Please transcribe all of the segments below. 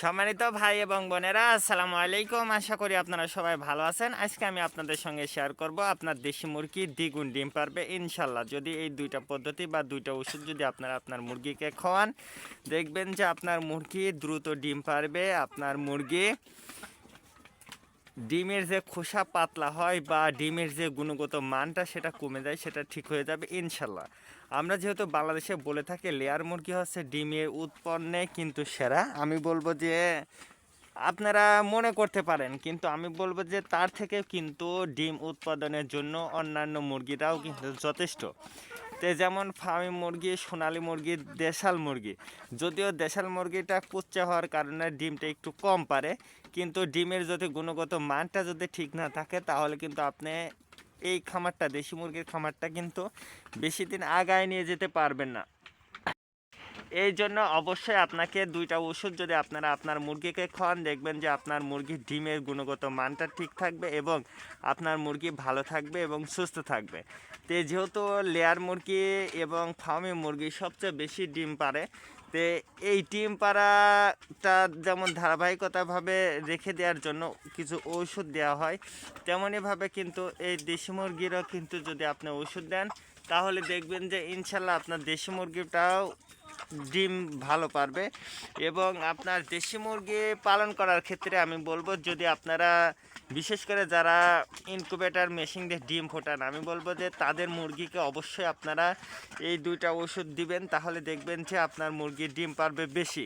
সম্মানিত ভাই এবং বোনেরা, আসসালামু আলাইকুম। আশা করি আপনারা সবাই ভালো আছেন। আজকে আমি আপনাদের সঙ্গে শেয়ার করব আপনার দেশি মুরগি দ্বিগুণ ডিম পারবে ইনশাল্লাহ যদি এই দুইটা পদ্ধতি বা দুইটা ওষুধ যদি আপনারা আপনার মুরগিকে খাওয়ান, দেখবেন যে আপনার মুরগি দ্রুত ডিম পারবে, আপনার মুরগি ডিমের যে খোসা পাতলা হয় বা ডিমের যে গুণগত মানটা সেটা কমে যায়, সেটা ঠিক হয়ে যাবে ইনশাল্লাহ। আমরা যেহেতু বাংলাদেশে বলে থাকি লেয়ার মুরগি হচ্ছে ডিমের উৎপন্নে কিন্তু সেরা। আমি বলব যে আপনারা মনে করতে পারেন, কিন্তু আমি বলব যে তার থেকে কিন্তু ডিম উৎপাদনের জন্য অন্যান্য মুরগিরাও কিন্তু যথেষ্ট। তো যেমন ফার্মি মুরগি, সোনালি মুরগি, দেশাল মুরগি। যদিও দেশাল মুরগিটা কুচ্চা হওয়ার কারণে ডিমটা একটু কম পারে, কিন্তু ডিমের যদি গুণগত মানটা যদি ঠিক না থাকে, তাহলে কিন্তু আপনি এই খামারটা, দেশি মুরগির খামারটা কিন্তু বেশি দিন আগায় নিয়ে যেতে পারবেন না। এই জন্য অবশ্যই আপনাকে দুইটা ওষুধ যদি আপনারা আপনার মুরগিকে খাওয়ান, দেখবেন যে আপনার মুরগির ডিমের গুণগত মানটা ঠিক থাকবে এবং আপনার মুরগি ভালো থাকবে এবং সুস্থ থাকবে। তো যেহেতু লেয়ার মুরগি এবং ফার্মি মুরগি সবচেয়ে বেশি ডিম পারে, তো এই ডিম পাড়াটা যেমন ধারাবাহিকতাভাবে রেখে দেওয়ার জন্য কিছু ঔষধ দেওয়া হয় তেমনইভাবে কিন্তু এই দেশি মুরগিরও কিন্তু যদি আপনি ওষুধ দেন, তাহলে দেখবেন যে ইনশাল্লাহ আপনার দেশি মুরগিটাও ডিম ভালো পারবে এবং আপনার দেশি মুরগি পালন করার ক্ষেত্রে আমি বলব, যদি আপনারা বিশেষ করে যারা ইনকুবেটার মেশিন দিয়ে ডিম ফোটান, আমি বলব যে তাদের মুরগিকে অবশ্যই আপনারা এই দুইটা ওষুধ দিবেন, তাহলে দেখবেন যে আপনার মুরগি ডিম পারবে বেশি।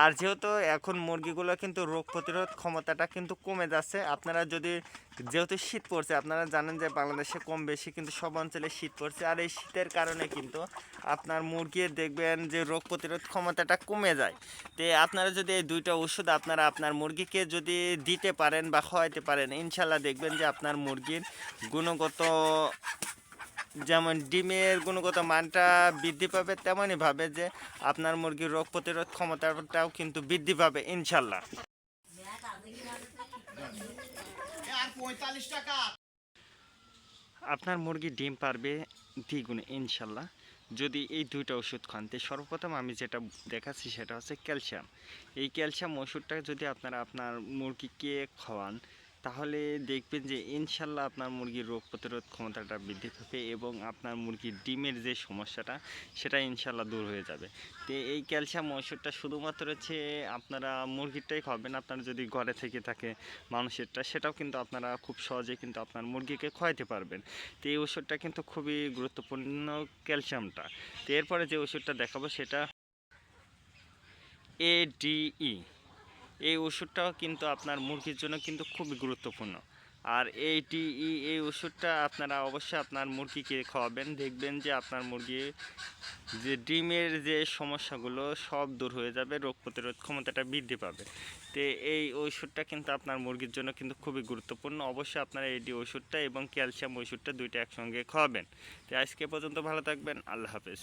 আর যেহেতু এখন মুরগিগুলো কিন্তু রোগ প্রতিরোধ ক্ষমতাটা কিন্তু কমে যাচ্ছে, আপনারা যদি যেহেতু শীত পড়ছে, আপনারা জানেন যে বাংলাদেশে কম বেশি কিন্তু সব অঞ্চলে শীত পড়ছে। আর এই শীতের কারণে কিন্তু আপনার মুরগির দেখবেন যে রোগ প্রতিরোধ ক্ষমতাটা কমে যায়। তো আপনারা যদি এই দুইটা ওষুধ আপনারা আপনার মুরগিকে যদি দিতে পারেন বা খাওয়াইতে পারেন, ইনশাল্লাহ দেখবেন যে আপনার মুরগির গুণগত যেমন ডিমের গুণগত মানটা বৃদ্ধি পাবে, তেমনই ভাবে যে আপনার মুরগির রোগ প্রতিরোধ ক্ষমতাটাও কিন্তু বৃদ্ধি পাবে, ইনশাল্লাহ। আর পঁয়তাল্লিশ টাকা। আপনার মুরগি ডিম পারবে দ্বিগুণ, ইনশাল্লাহ। যদি এই দুইটা ওষুধ খান, তো সর্বপ্রথম আমি যেটা দেখাচ্ছি সেটা হচ্ছে ক্যালসিয়াম। এই ক্যালসিয়াম ওষুধটা যদি আপনারা আপনার মুরগিকে খাওয়ান তাহলে দেখবেন যে ইনশাল্লাহ আপনার মুরগির রোগ প্রতিরোধ ক্ষমতাটা বৃদ্ধি পাবে এবং আপনার মুরগির ডিমের যে সমস্যাটা, সেটা ইনশাল্লাহ দূর হয়ে যাবে। তো এই ক্যালসিয়াম ওষুধটা শুধুমাত্র হচ্ছে আপনারা মুরগিরটাই খাবেন আপনার যদি ঘরে থেকে থাকে মানুষেরটা, সেটাও কিন্তু আপনারা খুব সহজে কিন্তু আপনার মুরগিকে খাওয়াইতে পারবেন। তো এই ওষুধটা কিন্তু খুবই গুরুত্বপূর্ণ ক্যালসিয়ামটা। তো এরপরে যে ওষুধটা দেখাবো সেটা এডিই এই ওষুধটাও কিন্তু আপনার মুরগির জন্য কিন্তু খুবই গুরুত্বপূর্ণ। আর এই টিই এই ওষুধটা আপনারা অবশ্যই আপনার মুরগিকে খাওয়াবেন, দেখবেন যে আপনার মুরগি যে ডিমের যে সমস্যাগুলো সব দূর হয়ে যাবে, রোগ প্রতিরোধ ক্ষমতাটা বৃদ্ধি পাবে। তো এই ওষুধটা কিন্তু আপনার মুরগির জন্য কিন্তু খুবই গুরুত্বপূর্ণ। অবশ্যই আপনারা এই ডি ওষুধটা এবং ক্যালসিয়াম ওষুধটা দুইটা একসঙ্গে খাওয়াবেন। তো আজকে পর্যন্ত ভালো থাকবেন, আল্লাহ হাফেজ।